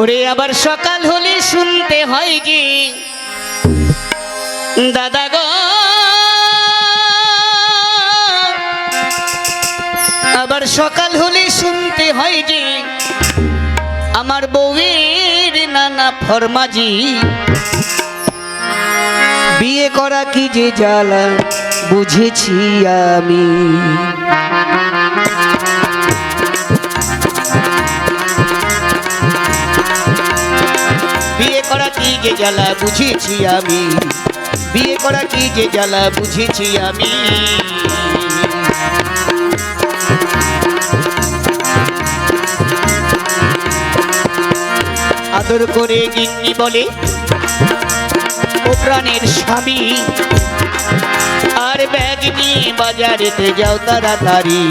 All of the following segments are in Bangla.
ওরে আবার সকাল হলে শুনতে হয় যে দাদা গো, আবার সকাল হলে শুনতে হয় যে আমার বউয়ের নানা ফরমাজি। বিয়ে করা কি যে জ্বালা, বুঝেছি আমি। কি যে জ্বালা বুঝেছি আমি। বিয়ে করা কি যে জ্বালা বুঝেছি আমি। আদর করে গিন্নি বলে, ও প্রাণের স্বামী, আর ব্যাগ নিয়ে বাজারেতে যাও তাড়াতাড়ি।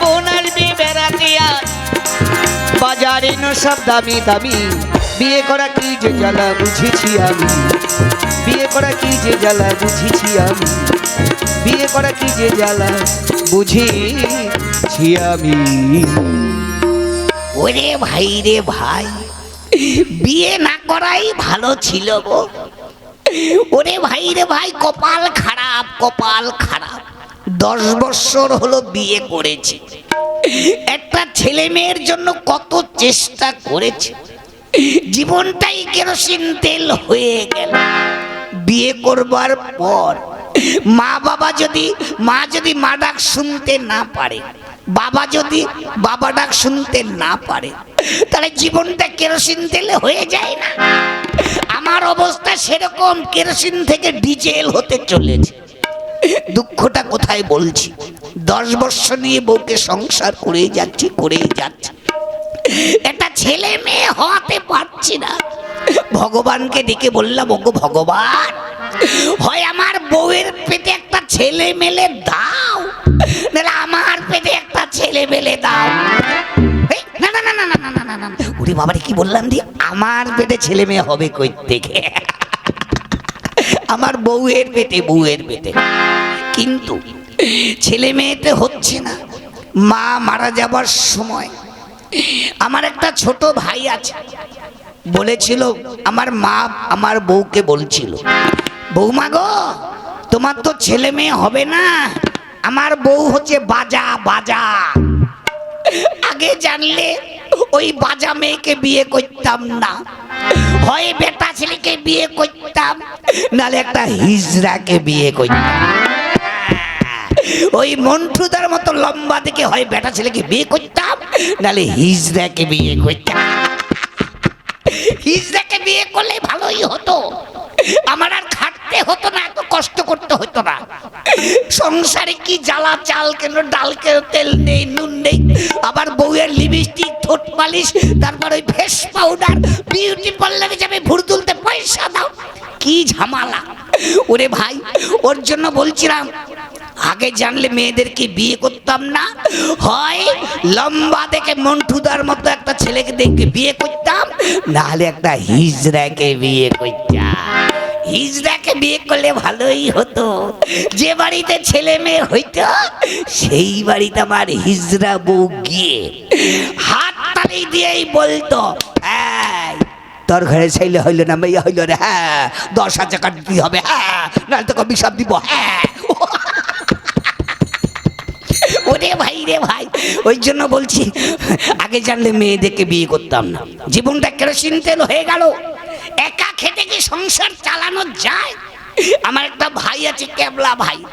বোন আসবে বেড়াতে আজ বাজারে নো সব দামি দামি। বিয়ে করা কি যে জ্বালা বুঝেছি আমি। বিয়ে করা কি যে জ্বালা বুঝেছি আমি। বিয়ে করা কি যে জ্বালা বুঝেছি আমি। ওরে ভাই রে ভাই, বিয়ে না করাই ভালো ছিল গো। ওরে ভাই রে ভাই, কপাল খারাপ কপাল খারাপ। দশ বছর হলো বিয়ে করেছে। একটা ছেলে মেয়ের জন্য কত চেষ্টা করেছে। জীবনটাই কেরোসিন তেল হয়ে গেল। বিয়ে করবার পর মা বাবা যদি, মা যদি মা ডাক শুনতে না পারে, বাবা যদি বাবা ডাক শুনতে না পারে, তাহলে জীবনটা কেরোসিন তেলে হয়ে যায় না। আমার অবস্থা সেরকম কেরোসিন থেকে ডিজেল হতে চলেছে। দুঃখটা কোথায় বলছি দশ বছর নিয়ে বউকে সংসার করেই যাচ্ছি করেই যাচ্ছি একটা ছেলে মেয়ে হওয়াতে পারছি না ভগবানকে ডেকে বললাম ওগো ভগবান হয় আমার বউয়ের পেটে একটা ছেলে মেলে দাও নাহলে আমার পেটে একটা ছেলে মেলে দাও না না না না না না না না। ওরে বাবারে কি বললাম দি আমার পেটে ছেলে মেয়ে হবে কই থেকে আমার বউয়ের পেটে বউয়ের পেটে। কিন্তু ছেলে মেয়েতে হচ্ছে না। মা মারা যাবার সময় আমার একটা ছোট ভাই আছে। বলেছিল, আমার মা আমার বউকে বলছিল বৌমা গো, তোমার তো ছেলে মেয়ে হবে না। আমার বউ হচ্ছে বাজা বাজা। আগে জানলে ওই বাজা মেয়েকে বিয়ে করতাম না। হয় বেটা ছেলেকে বিয়ে করতাম, নালে একটা হিজড়াকে বিয়ে করতাম। ওই মন্টুদার মতো লম্বা দেখে হয় বেটা ছেলেকে বিয়ে করতাম, নালে হিজড়াকে বিয়ে করতাম। হিজড়াকে বিয়ে করলে ভালোই হতো। আমার আর খাটতে হতো না, এত কষ্ট করতে হতো না। সংসারে কি জ্বালা, চাল কেন, ডাল কেন, তেল নেই, নুন নেই, আবার বউয়ের লিপস্টিক ঠোঁট পালিশ তারপর ওই ফেস পাউডার বিউটি পার্লারে যাবে ভুর তুলতে পয়সা দাও, কি ঝামালা। ওরে ভাই, ওর জন্য বলছিলাম, আগে জানলে মেয়েদেরকে বিয়ে করতাম না, হয় লম্বা দেখে মন্টুদার মতো একটা ছেলেকে দেখে বিয়ে করতাম, নাহলে একটা হিজড়াকে বিয়ে করতাম। হিজড়াকে বিয়ে করলে ভালোই হতো। যে বাড়িতে ছেলে মেয়ে হইতো সেই বাড়িতে আমার হিজড়া বউ গিয়ে হাত তালি দিয়েই বলতো "এই, তোর ঘরে ছেলে হইল না মেয়ে হইল রে হ্যাঁ দশ হাজার টাকা দিতে হবে হ্যাঁ নাহলে তোকে বিষাদ দিব হ্যাঁ। ওরে ভাই রে ভাই ওই জন্য বলছি আগে জানলে মেয়েদেরকে বিয়ে করতাম না। জীবনটা কেরোসিন তেল হয়ে গেল। একা খেতে কি সংসার চালানো যায়? আমার একটা ভাই আছে, কেবলা ভাই।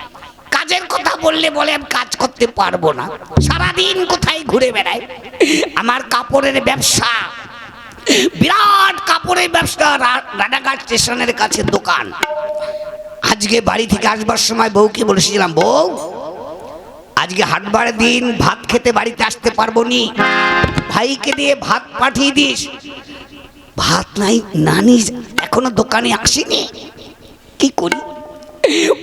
কাজের কথা বললে বলে আমি কাজ করতে পারব না। সারাদিন কোথায় ঘুরে বেড়ায়? আমার কাপড়ের ব্যবসা। বিরাট কাপড়ের ব্যবসা, রা- রানাঘাট স্টেশনের কাছে দোকান। আজকে বাড়ি থেকে আসবার সময় বউকে বলেছিলাম, বউ, আজকে হাটবার দিন ভাত খেতে বাড়িতে আসতে পারব নি। ভাইকে দিয়ে ভাত পাঠিয়ে দিস। ভাত নাই নানি এখনও দোকানে আসেনি। কি করি?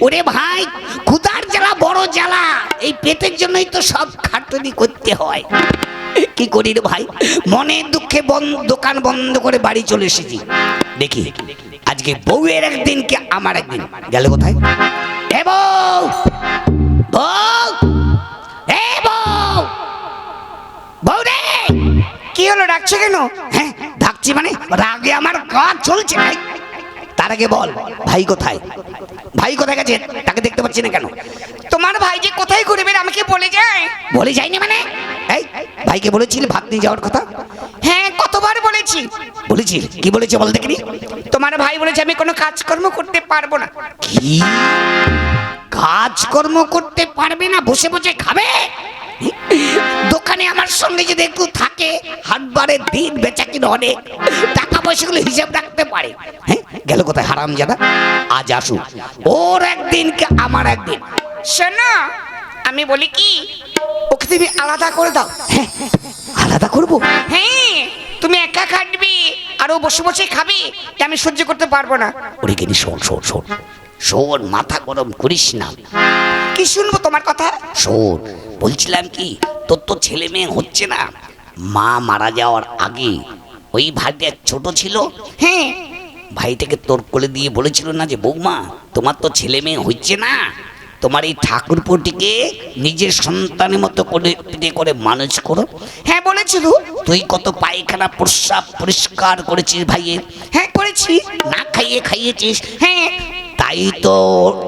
ওরে ভাই ক্ষুদার জ্বালা বড় জ্বালা। এই পেটের জন্যই তো সব খাটনি করতে হয়। কি করি রে ভাই? মনে দুঃখে বন্ধ দোকান বন্ধ করে বাড়ি চলে এসেছি। দেখি আজকে বউয়ের একদিন কি আমার একদিন? গেল কোথায়? এ বউ! বউ! এ বউ! বউ রে কি হলো ডাকছো কেন? হ্যাঁ ডাকছি মানে রাগে আমার কাজ চলছে তার আগে বল, ভাই কোথায়? ভাই কোথায় গেছে? তাকে দেখতে পাচ্ছি না কেন? তোমার ভাই যে কোথায় ঘুরবে আমাকে বলে যায়। বলে যায়নি মানে? এই, ভাইকে বলেছিলি ভাত নিয়ে যাওয়ার কথা? হ্যাঁ কতবার বলেছি। বলেছি? কি বলেছে বল দেখিনি? তোমার ভাই বলেছে আমি কোনো কাজকর্ম করতে পারব না। কি? কাজকর্ম করতে পারবে না? বসে বসে খাবে? দোকানে আমার সঙ্গে যদি একটু থাকে হাটবারের দিন বেচা কিনা অনেক টাকা পয়সাগুলো হিসাব রাখতে পারে। হ্যাঁ গেল কোথায় হারাম জাদা আজ আসুক ওর একদিন কি আমার একদিন। শোনো আমি বলি কি? ওকে তুমি আলাদা করে দাও। হ্যাঁ আলাদা করব? হ্যাঁ তুমি একা খাটবি আর ও বসে বসে খাবি আমি সহ্য করতে পারব না। ওরে কিনি শোন শোন শোন। শোন মাথা গরম করিস না। কি শুনব তোমার কথা? শোন বলছিলাম কি তোর তো ছেলে মেয়ে হচ্ছে না। মা মারা যাওয়ার আগে ওই ভাইটা ছোট ছিল। হ্যাঁ। ভাইটাকে তোর কোলে দিয়ে বলেছিল না যে বৌমা তোমার তো ছেলে মেয়ে হচ্ছে না। তোমার এই ঠাকুরপোটিকে নিজের সন্তানের মতো করে পিঠে করে মানুষ করো। হ্যাঁ বলেছিল। তুই কত পায়খানা প্রস্রাব পরিষ্কার করেছিস ভাইয়ের? হ্যাঁ করেছি। না খাইয়ে খাইয়েছিস? হ্যাঁ। তাই তো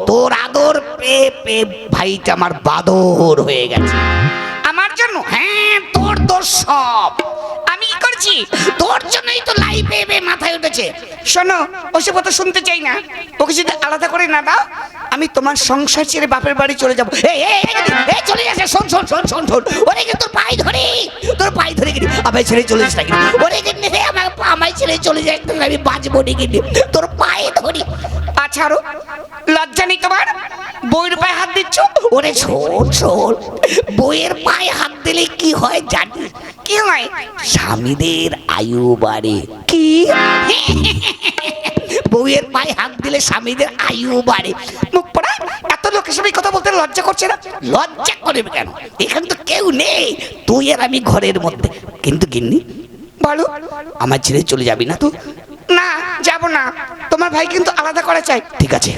তোর আদর পেয়ে পেয়ে ভাইটা আমার বাদর হয়ে গেছে। আমার জন্য হ্যাঁ তোর দোষ সব। আমি কি করছি? তোর জন্যই তো লাইফে এবে মাথায় উঠেছে। শোনো, ওসব কথা শুনতে চাই না। ওকে যদি আলাদা করে না দাও, আমি তোমার সংসার ছেড়ে বাপের বাড়ি চলে যাব। চলে যাচ্ছে, শোন শোন শোন শোন শোন। ওরে কিন্তু তোর পায়ে ধরে। তোর পায়ে ধরে গিয়ে আমায় ছেড়ে চলে যাস নাকি? ওরে কিন্তু আমায় ছেড়ে চলে কিন্তু আমি বাঁচবো নাকি তোর পায়ে ধরি আরও লজ্জা নেই তোমার? বইয়ের পায়ে হাত দিচ্ছ? ওরে শোন শোন বইয়ের পায়ে হাত দিলে কি হয় জানিস? কি হয়? স্বামীদের আয়ু বাড়ে। কি? বউয়ের পায়ে হাত দিলে স্বামীদের আয়ু বাড়ে। মুখ পড়া এত লোকের সবাই কথা বলতে লজ্জা করছে না? লজ্জা করবে কেন? এখানে তো কেউ নেই। তুই আর আমি ঘরের মধ্যে। কিন্তু গিন্নি বলো। আমার ছেড়ে চলে যাবি না তো? না যাব না। তোমার ভাই কিন্তু আলাদা করা চাই ঠিক আছে।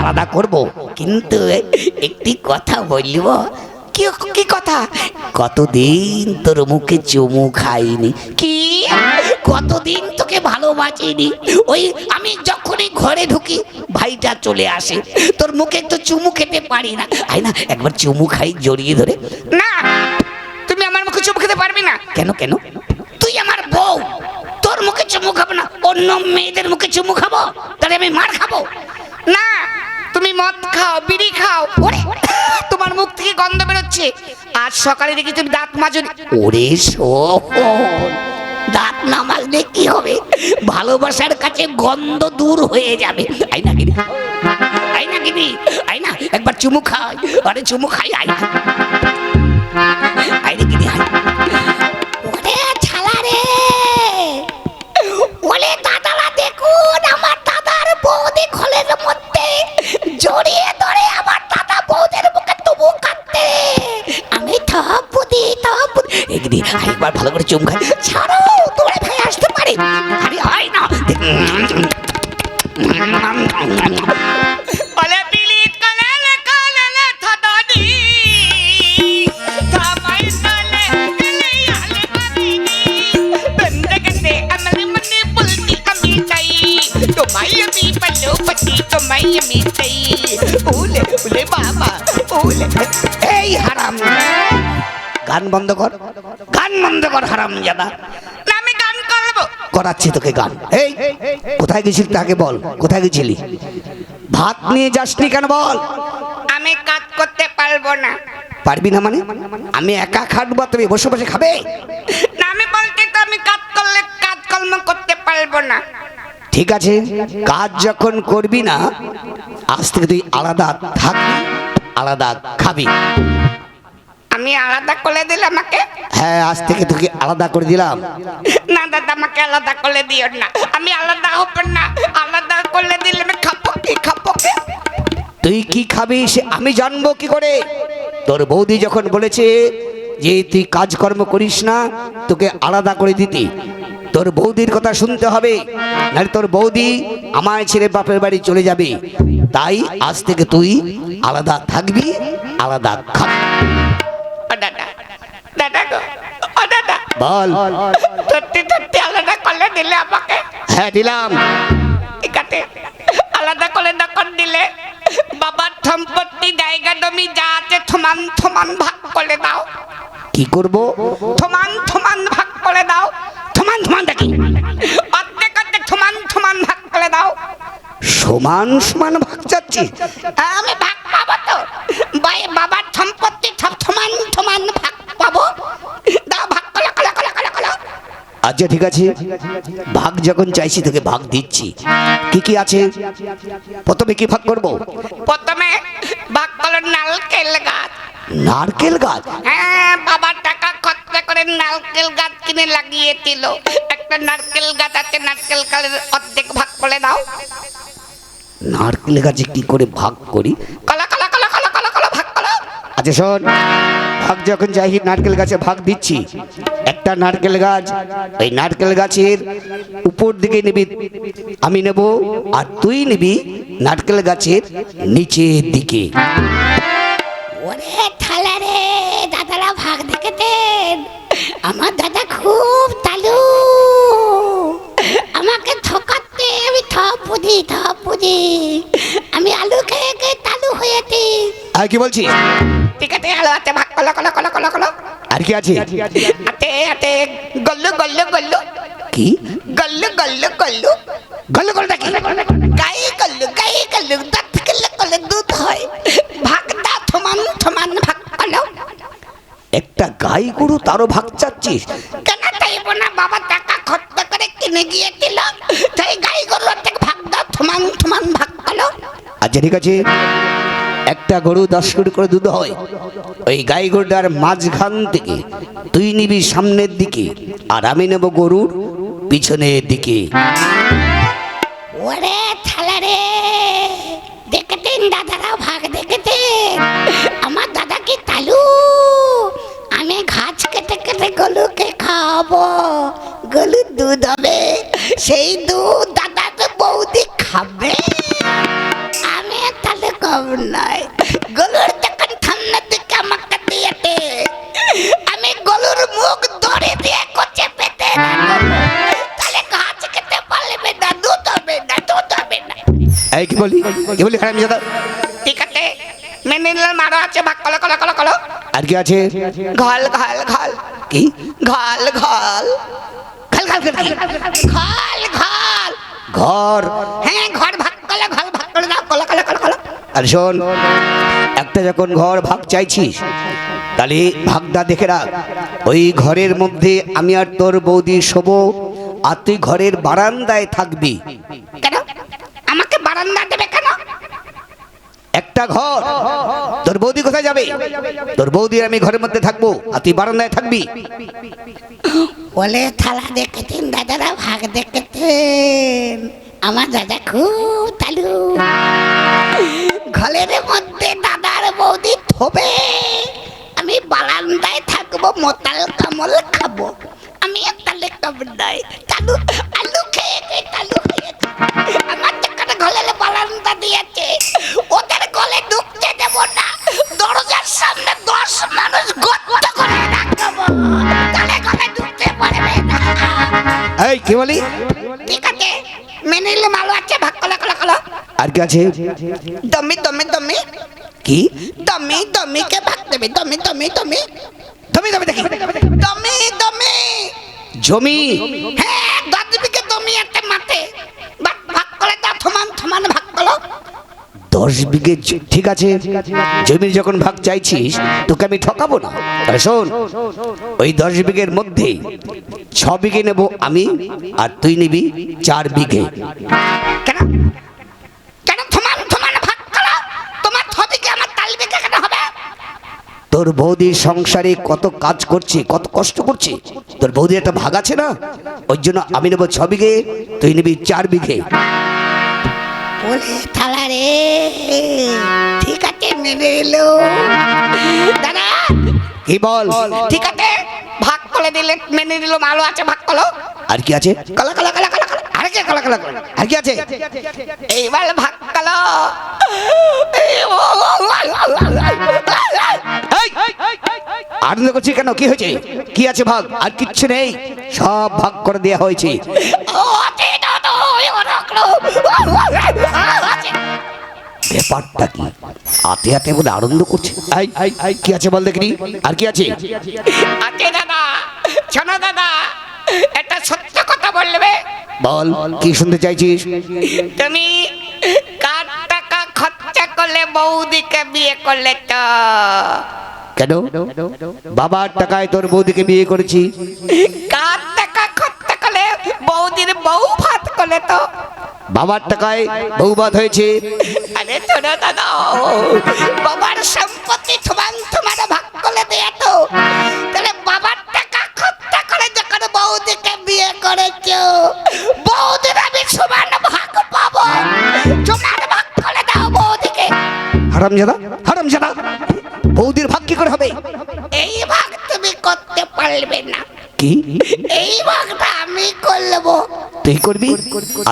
আলাদা করব কিন্তু একটি কথা বলব। কি কি কথা? কতদিন তোর মুখে চুমু খাইনি? কি? কতদিন তোকে ভালোবাসিনি? ওই আমি যখনই ঘরে ঢুকি ভাইটা চলে আসে। তোর মুখে একটু চুমু খেতে পারি না। আই না একবার চুমু খাই জড়িয়ে ধরে। না তুমি আমার মুখে চুমু খেতে পারবে না। কেন কেন? তুই আমার বউ। চুমু খাব না অন্য মেয়েদের মুখে চুমু খাব তাহলে আমি মার খাব? না তুমি মদ খাও বিড়ি খাও। ওরে তোমার মুখ থেকে গন্ধ বেরোচ্ছে। আজ সকালে দেখি তুমি দাঁত মাজনি। ওরে শোন দাঁত না মাজলে কি হবে? ভালোবাসার কাছে গন্ধ দূর হয়ে যাবে। আই না কিনি আই না কিনি আই না একবার চুমু খাই আরে চুমু খাই আই আই একবার ভালো করে চুম খাই ছাড়ো তোরে ভাই আসতে পারে। আরে হয় না। ওলে পিলিত কালেলে কালেলে থাদানি থামাই গান বন্ধ কর। গান বন্ধ কর হারাম জাদা। না আমি গান করব। করাচ্ছি তোকে গান। এই কোথায় গেছিলি তাকে বল কোথায় গেছিলি? ভাত নিয়ে যাসনি কেন বল? আমি কাজ করতে পারব না। পারবি না মানে? আমি একা খাটবো তুমি বসে বসে খাবে? না আমি বলতে তো আমি কাজ করলে কাজ কাজকর্ম করতে পারব না। ঠিক আছে কাজ যখন করবি না আজ থেকে তুই আলাদা থাকবি আলাদা খাবি। আমি আলাদা করে দিলে আমাকে? হ্যাঁ আজ থেকে তোকে আলাদা করে দিলাম। না দাদা আমাকে আলাদা করে দিও না। আমি আলাদা হব না। আলাদা করলে দিলে আমি খাব কি খাব কি? তুই কি খাবি সে আমি জানব কি করে? তোর বৌদি যখন বলেছে যে তুই কাজকর্ম করিস না তোকে আলাদা করে দিতে। তোর বৌদির কথা শুনতে হবে। নাহলে তোর বৌদি আমার ছেলে বাপের বাড়ি চলে যাবে। তাই আজ থেকে তুই আলাদা থাকবি আলাদা খাবি। ও দাদা দাদা গো ও দাদা। বল। সত্যি সত্যি আলাদা করলে দিলে আমাকে। হ্যাঁ দিলাম। ঠিক আছে আলাদা করে যখন দিলে বাবার সম্পত্তি জায়গা জমি যা আছে সমান সমান ভাগ করে দাও। কি করব? সমান সমান ভাগ করে দাও। সমান সমান দেখি অর্ধেক অর্ধেক সমান সমান ভাগ করে দাও। সমান সমান ভাগ চাচ্ছি। আমি ভাগ পাবো তো? সব সমান ভাগ পাবো? দাও ভাগ কলা কলা কলা কলা কলা আচ্ছা ঠিক আছে। ভাগ যখন চাইছি তোকে ভাগ দিচ্ছি। কি কি আছে? প্রথমে কি ভাগ করব? প্রথমে ভাগ করো নারকেল গাছ। নারকেল গাছ? হ্যাঁ বাবার টাকা খরচা করে নারকেল গাছ কিনে লাগিয়েছিল। একটা নারকেল গাছ আছে নারকেল গাছের অর্ধেক ভাগ করে দাও। নারকেল গাছে কি করে ভাগ করি? কলা কলা কলা কলা কলা কলা ভাগ করো। আচ্ছা শোন। ভাগ যখন চাই নারকেল গাছে ভাগ দিচ্ছি একটা নারকেল গাছ ওই নারকেল গাছের উপর দিকে নিবি আমি নেব আর তুই নিবি নারকেল গাছের নিচের দিকে। ওরে থালা রে দাদারা ভাগ আমার দাদা খুব তালু আমাকে ঠকাতে আমি থপ বুঝি থপ বুঝি। আমি আলু খেয়ে খেয়ে তালু হয়েছি। আর কি বলছি আছে আলু আছে ভাগ কলো কলো কলো কলো কলো। আর কি আছে? আতে আতে গল্লু গল্লু গল্লু কি? গল্লু গল্লু গল্লু গল্ল করে দেখি গাই গল্লু গাই গল্লু দাঁত গল্লু গল্লু দুধ হয়। ভাগ দা সমান সমান ভাগ কলো। একটা গাই গরু তারও ভাগ চাচ্ছিস? কেন চাইব না বাবা টাকা খরচ করে কিনে গিয়েছিল। তাই গাই গরু অর্ধেক ভাগ দাও সমান সমান ভাগ করো আচ্ছা ঠিক আছে। একটা গরু দশ কোটি করে দুধ হয়। ওই গাই গরুটার মাঝখান থেকে তুই নিবি সামনের দিকে, আর আমি নেব গরুর পিছনের দিকে। ওরে থালা রে দেখেছেন দাদারা ভাগ দেখেছেন আমার দাদা কি তালু? আমি ঘাস কেটে কেটে গলুকে খাওয়াবো, গলুর দুধ হবে, সেই নয় গলুর যখন সামনের দিকে আমাকে দিয়েছে আমি গলুর মুখ ধরে দিয়ে কোচে পেতে। তাহলে ঘাস খেতে পারবে না দুধ হবে না দুধ হবে না। এই কি বলি কি বলি খারাপ জাদা ঠিক আছে মেনে নিলাম আরও আছে ভাগ কলো কলো কলো কলো। আর কি আছে? ঘল ঘল ঘল। কি? ঘল ঘল। ঘল ঘল ঘর। হ্যাঁ ঘর ভাগ করলে ঘর ভাগ করে দাও কলো কলো কলো কলো। আর শোন একটা যখন ঘর ভাগ চাইছিস তাহলে ভাগটা দেখে রাখ। ওই ঘরের মধ্যে আমি আর তোর বৌদি শোবো আর তুই ঘরের বারান্দায় থাকবি। কেন? আমাকে বারান্দা দেবে কেন? একটা ঘর। তোর বৌদি কোথায় যাবে? তোর বৌদি আমি ঘরের মধ্যে থাকব আর তুই বারান্দায় থাকবি। বলে থালা দেখেছেন দাদারা ভাগ দেখেছেন। আমার দাদা খুব তালু। ঘরের মধ্যে দাদার বৌদি থবে। আমি বারান্দায় থাকব মোতাল কামল খাব। আমি তালে কামড়াই তালু আলু খেয়ে খেয়ে তালু হয়েছে আমার যেখানে ঘরের বারান্দা দিয়েছে। ওদের গলে ঢুকতে দেব না। দরজার সামনে দশ মানুষ গর্ত করে রাখব। তাহলে গলে ঢুকতে পারবে না। এই কি বলি? ঠিক আছে। মেনে নিলে মালো আছে ভাগ কলা কলা কলা। আর কি আছে? দমি দমি দমি। কি? দমি দমি কে ভাগ দেবে? দমি দমি দমি। দমি দমি দেখি। দমি দমি। জমি হ্যাঁ দশ বিঘে দমি একটা মাঠে। ভাগ করে দাও থমান সমান ভাগ করো দশ বিঘে ঠিক আছে? জমির যখন ভাগ চাইছিস, তোকে আমি ঠকাবো না। তাহলে শোন, ওই দশ বিঘের মধ্যে ছ বিঘে নেব আমি, আর তুই নিবি চার বিঘে। কেন? তোর বৌদির সংসারে কত কাজ করছে, কত কষ্ট করছে, তোর বৌদির একটা ভাগ আছে না? ওই জন্য আমি নেব ছ বিঘে, তুই নিবি চার বিঘে। বলে থালা রে। ঠিক আছে মেনে এলো। দাদা কি বল? ঠিক আছে ভাগ করে দিলে মেনে নিল ভালো আছে ভাগ করো আর কি আছে? কলা কলা কলা কলা কলা। আরে কে কলা কলা কলা। আর কি আছে? এইবার ভাগ এই! আনন্দ করছি কেন? কি হয়েছে? কি আছে ভাগ? আর কিচ্ছু নেই। সব ভাগ করে দেওয়া হয়েছে। ব্যাপারটা কি? হাতে হাতে বলে আনন্দ করছে। কি আছে বল দেখিনি? আর কি আছে? দাদা দাদা একটা সত্য কথা বলবে। বল কি শুনতে চাইছিস? তুমি কার টাকা খরচা করলে বৌদিকে বিয়ে করলে তো? কেন? বাবার টাকায় তোর বৌদিকে বিয়ে করেছি। কার টাকা খরচা করলে বৌদির বউ করলে তো বাবার টাকায় বৌবাদ হয়েছে। আরে শোনো দাদা বাবার সম্পত্তি তোমার তোমার ভাগ করে দেয়া তো তাহলে বাবার টাকা খরচা করে যখন বৌদিকে বিয়ে করেছ বৌদির আমি সমান ভাগ পাবো। তোমার ভাগ করে দাও বৌদিকে। হারামজাদা হারামজাদা বৌদির ভাগ কি করে হবে? এই ভাগ তুমি করতে পারবে না। কি? এই ভাগটা আমি করব। তুই করবি?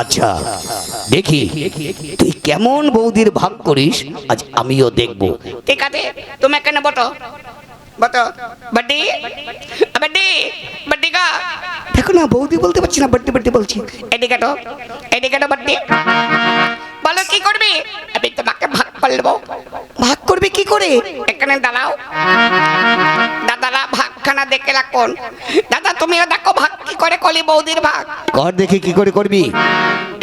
আচ্ছা দেখি, তুই কেমন বৌদির ভাগ করিস? আজ আমিও দেখব। ঠিক আছে? তুমি এখানে বটো। বটো। বাড্ডি। বাড্ডি। বাড্ডি কা দেখো না, বৌদি বলতে পারছি না বাড়তে বাড়তে বলছি। এদিকে তো এদিকে তো বাড্ডি। বলো, কি করবি? আমি তোমাকে ভাগ করব ভাগ করবে কি করে? এখানে দাঁড়াও। দাদারা ভাগখানা দেখে রাখুন। দাদা তুমিও দেখো ভাগ কি করে কলি বৌদির ভাগ। ঘর দেখি কি করে করবি?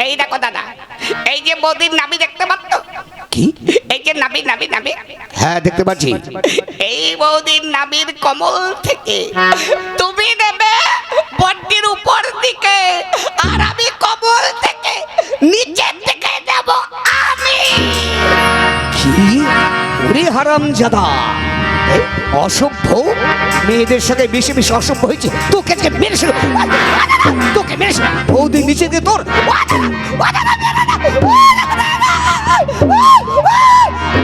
এই দেখো দাদা এই যে বৌদির নাবি দেখতে পাচ্ছ? কি? এই যে নাবি নাবি নাবি হ্যাঁ দেখতে পাচ্ছি। এই বৌদির নাবির কমল থেকে তুমি বড্ডির উপর দিকে আর আমি কমল থেকে নিচের দিকে দেব আমি। কি? ওরে হারাম জাদা অসভ্য? মেয়েদের সাথে বেশি বেশি অসভ্য হয়েছে। তোকে আজকে মেরেছিল তোকে মেরেছিল বৌদি নিচে দিয়ে তোর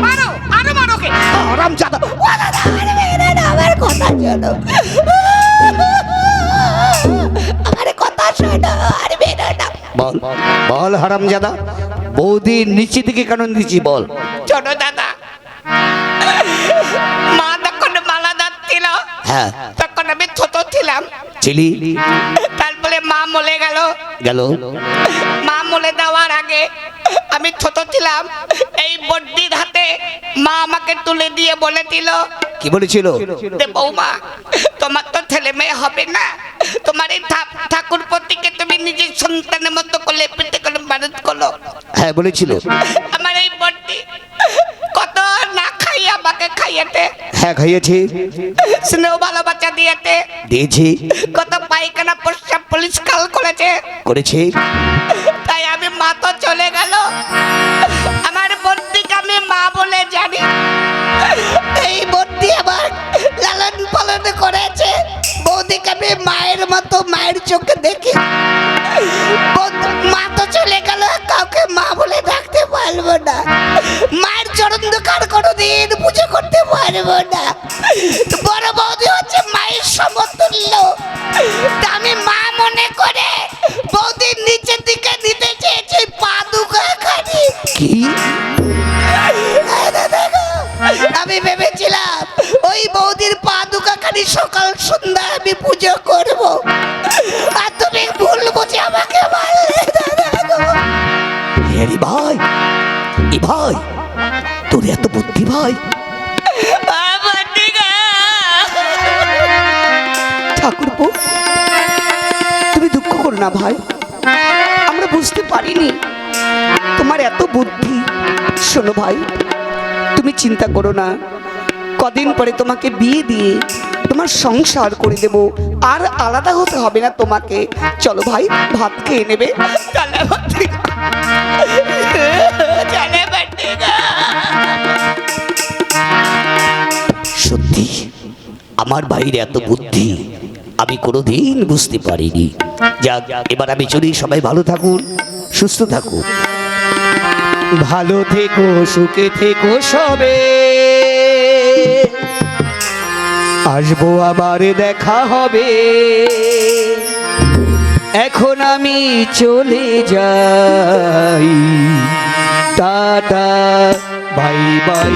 মারো আরও মারো কে হারাম জাদা আমার কথা শোনো। আমার কথা শোনো আর বেরো না। বল বল হারাম জাদা বৌদি নিচে দিকে কেন দিচ্ছি বল। হ্যাঁ। তখন আমি ছোট ছিলাম। ছিলি? তারপরে মা মলে গেল। গেল? মা মলে দেওয়ার আগে আমি ছোট ছিলাম। এই বড্ডির হাতে মা আমাকে তুলে দিয়ে বলেছিল কি বলেছিল? বৌমা তোমার তো ছেলে মেয়ে হবে না। তোমার এই ঠাকুর পতিকে তুমি নিজের সন্তানের মতো করলে পেটে করে মানুষ করল হ্যাঁ বলেছিল। হ্যাঁ খাইয়েছি। স্নেহ ভালোবাসা দিয়েতে দিয়েছি। কত পায়খানা প্রস্রাব পরিষ্কার করেছে। করেছি। তাই আমি মা তো চলে গেল। আমার বন্দিকে আমি মা বলে জানি। এই বন্দি আমার লালন পালন করেছে। বৌদিকে আমি মায়ের মতো মায়ের চোখে দেখি। মা কাউকে মা বলে ডাকতে পারব না। মায়ের চরণ দোকান কোনোদিন পুজো করতে পারব না। বড় বৌদি হচ্ছে মায়ের সমতুল্য। আমার দিকে তুমি দুঃখ করো না ভাই। আমরা বুঝতে পারিনি তোমার এত বুদ্ধি। শোনো ভাই, তুমি চিন্তা করো না। কদিন পরে তোমাকে বিয়ে দিয়ে তোমার সংসার করে দেব। আর আলাদা হতে হবে না তোমাকে। চলো ভাই, ভাত খেয়ে নেবে। আমার ভাইয়ের এত বুদ্ধি আমি কোনোদিন বুঝতে পারিনি। যাক, এবার আমি চলি, সবাই ভালো থাকুন, সুস্থ থাকুন। ভালো থেকো, সুখে থেকো সবে। আসব আবার দেখা হবে। এখন আমি চলে যাই। Tata, bye bye.